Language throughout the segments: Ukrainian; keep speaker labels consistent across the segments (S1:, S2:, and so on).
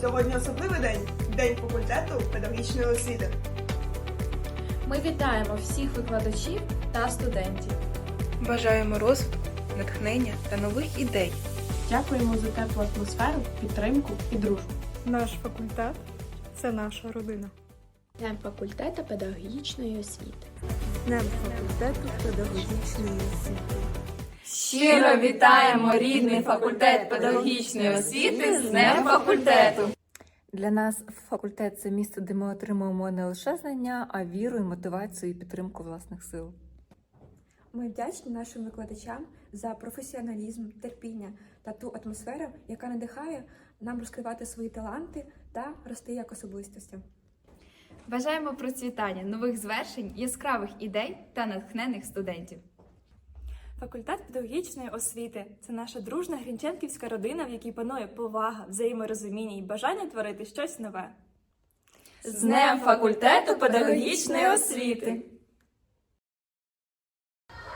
S1: Сьогодні особливий день День факультету педагогічної освіти.
S2: Ми вітаємо всіх викладачів та студентів.
S3: Бажаємо розвитку, натхнення та нових ідей.
S2: Дякуємо за теплу атмосферу, підтримку і дружбу.
S3: Наш факультет це наша родина.
S2: Днем факультету педагогічної освіти.
S3: Днем факультету педагогічної освіти.
S4: Щиро вітаємо рідний факультет педагогічної освіти з Днем факультету!
S5: Для нас факультет це місце, де ми отримуємо не лише знання, а віру, і мотивацію і підтримку власних сил.
S6: Ми вдячні нашим викладачам за професіоналізм, терпіння та ту атмосферу, яка надихає нам розкривати свої таланти та рости як особистостям.
S4: Бажаємо процвітання, нових звершень, яскравих ідей та натхнених студентів.
S7: Факультет педагогічної освіти це наша дружна грінченківська родина, в якій панує повага, взаєморозуміння і бажання творити щось нове.
S4: З Днем факультету педагогічної освіти!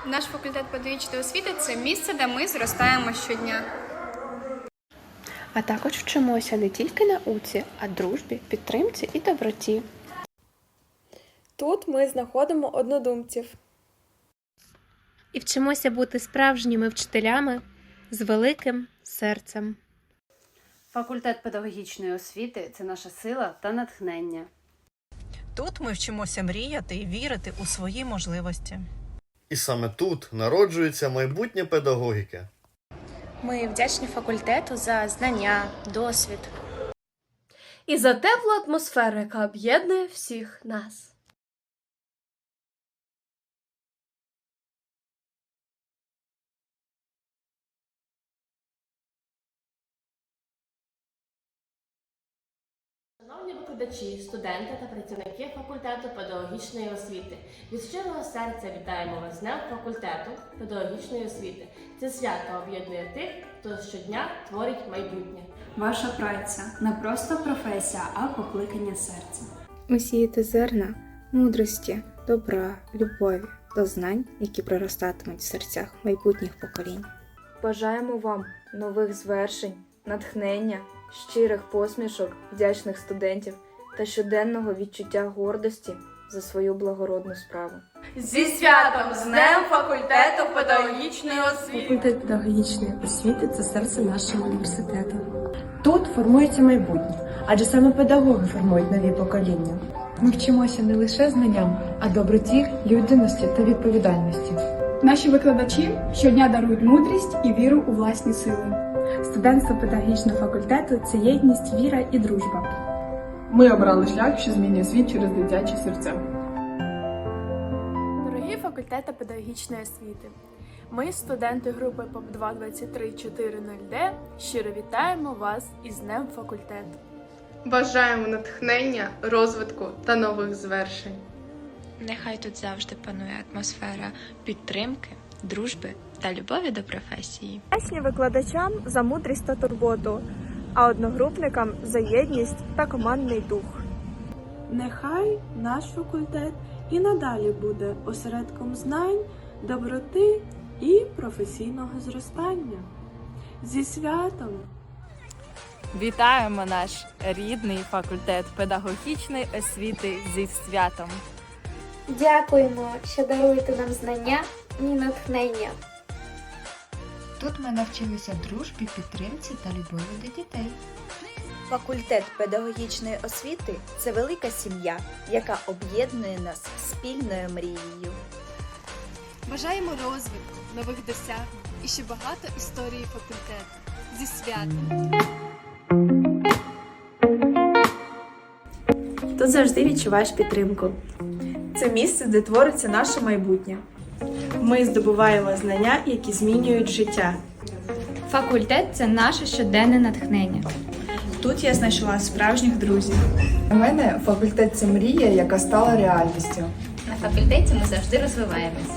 S8: Наш факультет педагогічної освіти це місце, де ми зростаємо щодня.
S9: А також вчимося не тільки науці, а дружбі, підтримці і доброті.
S7: Тут ми знаходимо однодумців.
S9: І вчимося бути справжніми вчителями з великим серцем.
S10: Факультет педагогічної освіти це наша сила та натхнення.
S11: Тут ми вчимося мріяти і вірити у свої можливості.
S12: І саме тут народжується майбутнє педагогіки.
S9: Ми вдячні факультету за знання, досвід.
S2: І за теплу атмосферу, яка об'єднує всіх нас.
S13: Шановні викладачі, студенти та працівники факультету педагогічної освіти, від щирого серця вітаємо вас з Днем факультету педагогічної освіти. Це свято об'єднує тих, хто щодня творить майбутнє.
S6: Ваша праця не просто професія, а покликання серця.
S3: Ви сієте зерна мудрості, добра, любові до знань, які проростатимуть в серцях майбутніх поколінь.
S7: Бажаємо вам нових звершень, натхнення, щирих посмішок, вдячних студентів та щоденного відчуття гордості за свою благородну справу.
S4: Зі святом з Днем факультету педагогічної освіти!
S2: Факультет педагогічної освіти це серце нашого університету. Тут формується майбутнє, адже саме педагоги формують нові покоління. Ми вчимося не лише знанням, а доброті, людяності та відповідальності.
S8: Наші викладачі щодня дарують мудрість і віру у власні сили.
S2: Студентство педагогічного факультету це єдність, віра і дружба.
S8: Ми обрали шлях, що змінює світ через дитячі серця.
S7: Дорогі факультети педагогічної освіти. Ми, студенти групи ПОП 22340D, щиро вітаємо вас із Днем факультету.
S8: Бажаємо натхнення, розвитку та нових звершень.
S9: Нехай тут завжди панує атмосфера підтримки, дружби та любові до професії.
S7: Вдячні викладачам за мудрість та турботу, а одногрупникам за єдність та командний дух.
S2: Нехай наш факультет і надалі буде осередком знань, доброти і професійного зростання. Зі святом!
S4: Вітаємо наш рідний факультет педагогічної освіти зі святом!
S6: Дякуємо, що даруєте нам знання і натхнення.
S5: Тут ми навчилися дружбі, підтримці та любові до дітей.
S4: Факультет педагогічної освіти це велика сім'я, яка об'єднує нас спільною мрією.
S8: Бажаємо розвитку, нових досягнень і ще багато історії факультету. Зі святом!
S2: Тут завжди відчуваєш підтримку.
S7: Це місце, де твориться наше майбутнє.
S2: Ми здобуваємо знання, які змінюють життя.
S4: Факультет це наше щоденне натхнення.
S2: Тут я знайшла справжніх друзів.
S3: У мене факультет це мрія, яка стала реальністю.
S13: На факультеті ми завжди розвиваємось.